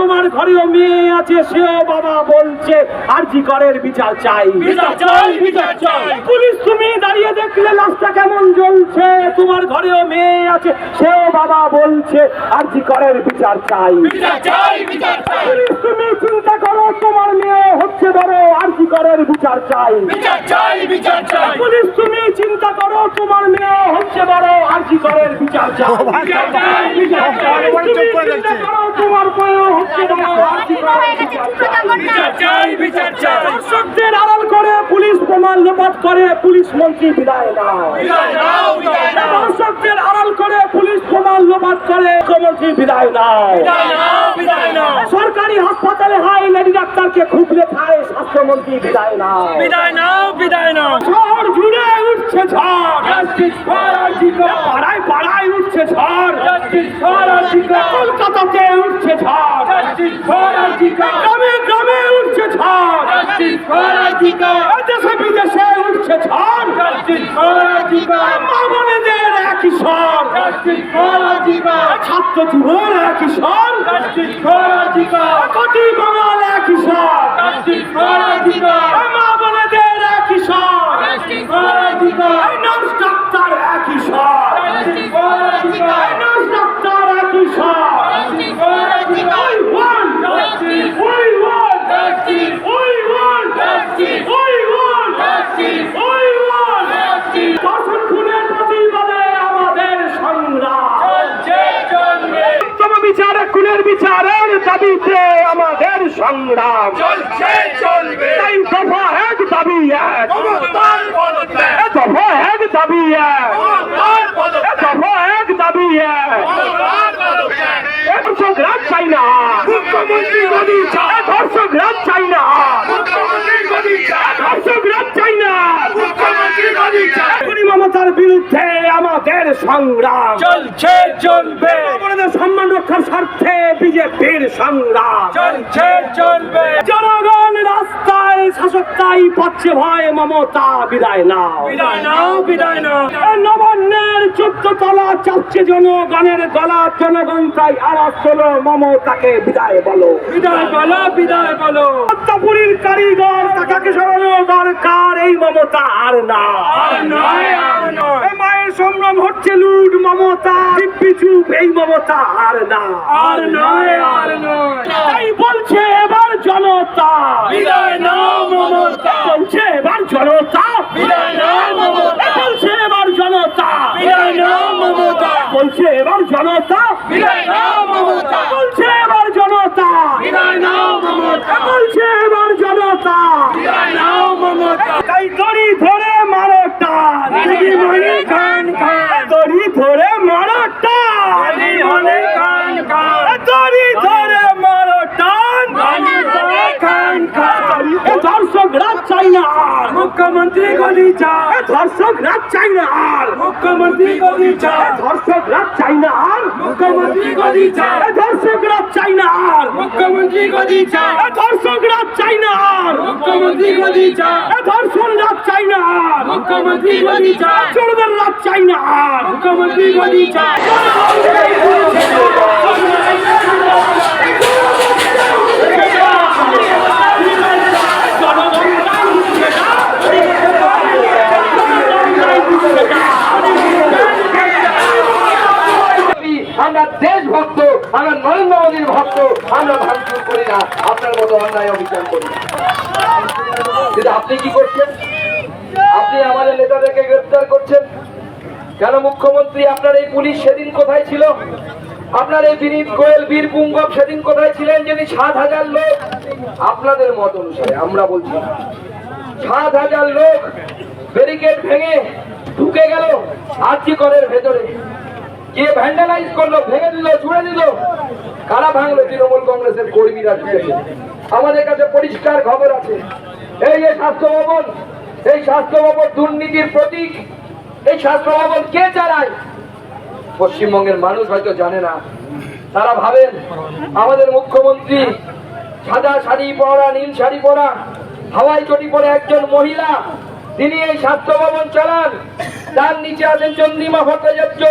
তোমার ঘরেও মেয়ে আছে সেও বাবা বলছে আর জি করের বিচার চাই বিচার চাই, বিচার চাই। পুলিশ তুমি দেখলে লাশটা কেমন জ্বলছে? তোমার ঘরেও মেয়ে আছে সেও বাবা বলছে আর জি করের বিচার চাই। বিচার চাই বিচার চাই। পুলিশ তুমি চিন্তা করো তোমার মেয়ে হচ্ছে বড় আর জি করের বিচার চাই। চাই পুলিশ তুমি চিন্তা করো তোমার মেয়ে হচ্ছে বড় আর জি করের বিচার চাই। বিচার চাই বিচার চাই। পুলিশ তুমি চিন্তা করো তোমার মেয়ে হচ্ছে বড় আর জি করের বিচার চাই বিচার চাই। প্রমাণ লোপাট করে পুলিশ মন্ত্রী বিদায় দর্শকদের আড়াল করে পুলিশ প্রমাণ লোপাট করে মুখ্যমন্ত্রী বিদায় নাও। সরকারি হাসপাতালে হাই লেডি ডাক্তারকে খুবলে খায় স্বাস্থ্যমন্ত্রী বিদায় নাও। বিদায় নাও বিদায় নাও। শহর জুড়ে উঠছে ঝড়। পাড়ায় পাড়ায় উঠছে ঝড়। কলকাতাতে উঠছে ঝড়। দেশে বিদেশে উঠছে ঝড় জাস্টিস ফর আর্টিকেল মা বোনেদের একই স্বর ছাত্র যুবর একই স্বর কোটি বাঙাল একই স্বর বিচারে খুনের বিচারের দাবিতে আমাদের সংগ্রাম। চলছে চলবে তাই দফা এক দাবি এক। দফা এক দাবি এক। দফা এক দাবি এক। রাজ চাই না। মুখ্যমন্ত্রী মোদী চায় এ দর্শক রাজ চাই না মুখ্যমন্ত্রী মোদী চায় দর্শক রাজ চাই না মুখ্যমন্ত্রী মোদী চায় এখনই মমতার বিরুদ্ধে আমাদের সংগ্রাম। চলছে চলবে। আমাদের সম্মান রক্ষার স্বার্থে বিজেপির সংগ্রাম। চলছে চলবে। জনগণ রাস্তায় শাসক তাই পাচ্ছে ভয় মমতা বিদায় নাও। বিদায় নাও বিদায় নাও। নবান্নের চোদ্দ তলা চাচ্ছে জনগণের গলা জনগণ তাই আওয়াজ তোলো মমতাকে বিদায় বলো। বিদায় বলো বিদায় বলো। কারিগর তাকে সরানো দরকার এই মমতা আর না। আর নয়। সম্ভ্রম হচ্ছে লুট মমতা। চুপ এই মমতা আর না। আর নয় আর নয়। তাই বলছে এবার জনতা। বিদায় নাও মমতা। বলছে এবার জনতা। বিদায় নাও মমতা। বলছে এবার জনতা। বিদায় নাও মমতা। বলছে এবার জনতা। বিদায় নাও মমতা। বলছে এবার জনতা। বিদায় নাও মমতা। বলছে এবার জনতা। বিদায় নাও মমতা। তাই ধরে মারো টান। খান for them. চাই না মুখ্যমন্ত্রী গদি চায় এ ধর্ষক রাত চাই না আর। মুখ্যমন্ত্রী গদি চায় ধর্ষক রাত চাই না আর। মুখ্যমন্ত্রী গদি চায় এ ধর্ষক রাত চাই না আর। মুখ্যমন্ত্রী গদি চায় এ ধর্ষক রাত চাই না আর। মুখ্যমন্ত্রী গদি চায় এ ধর্ষণ রাত চাই না আর। মুখ্যমন্ত্রী গদি চায় চোরদের রাত চাই না আর। মুখ্যমন্ত্রী গদি চায় কেন মুখ্যমন্ত্রী, আপনার এই পুলিশ সেদিন কোথায় ছিল? আপনার এই বিনীত গোয়েল, বীর পুঙ্গব সেদিন কোথায় ছিলেন যিনি সাত হাজার লোক? আপনাদের মত অনুসারে, আমরা বলছি সাত হাজার লোক ব্যারিকেড ভেঙে ঢুকে গেল আর্জি করের ভেতরে। কে ভ্যান্ডালাইজ করল, ভেঙে দিল, ছুড়ে দিল, কারা ভাঙলো? তৃণমূল কংগ্রেসের কর্মীরা ঢুকেছে। আমাদের কাছে পরিষ্কার খবর আছে। এই যে স্বাস্থ্য ভবন, এই স্বাস্থ্য ভবন দুর্নীতির প্রতীক। এই স্বাস্থ্য ভবন কে চালায়? পশ্চিমবঙ্গের মানুষ হয়তো জানে না। তারা ভাবেন, আমাদের মুখ্যমন্ত্রী সাদা শাড়ি পরা, নীল শাড়ি পরা, হাওয়াই চটি পরে একজন মহিলা তিনি এই স্বাস্থ্য ভবন চালান। তার নিচে আছেন চন্দ্রিমা ভট্টাচার্য।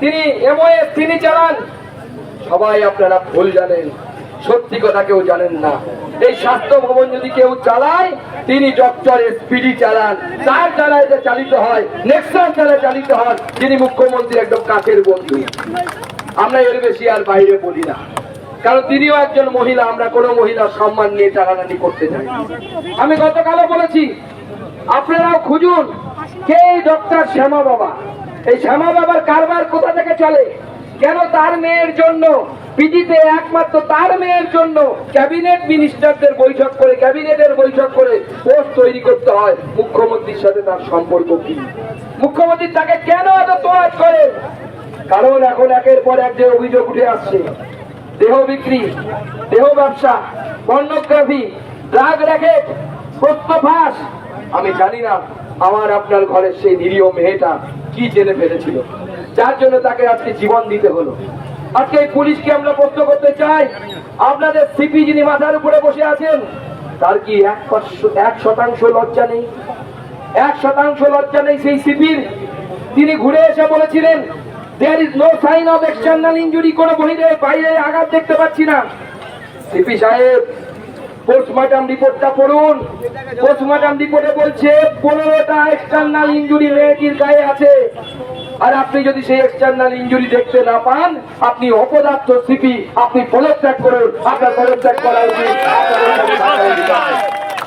তিনি এমওএস, তিনি চালান। সবাই আপনারা ভুল জানেন, সত্যি কথা কেউ জানেন না। এই স্বাস্থ্য ভবন যদি কেউ চালায়, তিনি ডক্টর এসপিডি চালান। তার দ্বারা এটা চালিত হয় নেক্সাস দ্বারা চালিত হয়। তিনি মুখ্যমন্ত্রী, একদম কাছের বন্ধু। আমরা এর বেশি আর বাইরে বলি না। কারণ তিনিও একজন মহিলা, আমরা কোনো মহিলার সম্মান নিয়ে টানাটানি করতে চাই আমি গতকালও বলেছি আপনারাও খুঁজুন, কে ডক্টর শ্যামা বাবা? এই শ্যামা বাবার কারবার কোথা থেকে চলে? কেন তার মেয়ের জন্য, পিজিতে একমাত্র তার মেয়ের জন্য ক্যাবিনেট মিনিস্টারদের বৈঠক করে, ক্যাবিনেটের বৈঠক করে পোস্ট তৈরি করতে হয়? মুখ্যমন্ত্রীর সাথে তার সম্পর্ক কি? মুখ্যমন্ত্রী তাকে কেন এত তোয়াজ করে? কারণ এখন একের পর এক যে অভিযোগ উঠে আসছে, দেহ বিক্রি, দেহ ব্যবসা, পর্নোগ্রাফি ড্রাগ র্যাকেট প্রত্নফাস আমি জানি না আমার আপনার ঘরের সেই নিরীহ মেয়েটা কি জেনে ফেলেছিল। যার জন্য তাকে আজকে জীবন দিতে হলো। আজকে পুলিশকে আমরা প্রশ্ন করতে চাই, আপনাদের সিপি যিনি মাথার উপরে বসে আছেন, তার কি এক শতাংশ লজ্জা নেই? এক শতাংশ লজ্জা নেই সেই সিপির? তিনি ঘুরে এসে বলেছিলেন there is no sign of external injury কোনো বহিরে বাইরে আঘাত দেখতে পাচ্ছি না। সিপি সাহেব পোস্টমর্টম রিপোর্টটা পড়ুন। পোস্টমর্টম রিপোর্টে বলছে, পনেরোটা এক্সটার্নাল ইঞ্জুরি মেয়েটির গায়ে আছে। আর আপনি যদি সেই এক্সটার্নাল ইঞ্জুরি দেখতে না পান, আপনি অপদার্থ সিপি আপনি পদত্যাগ করুন। আপনার পদত্যাগ করা উচিত।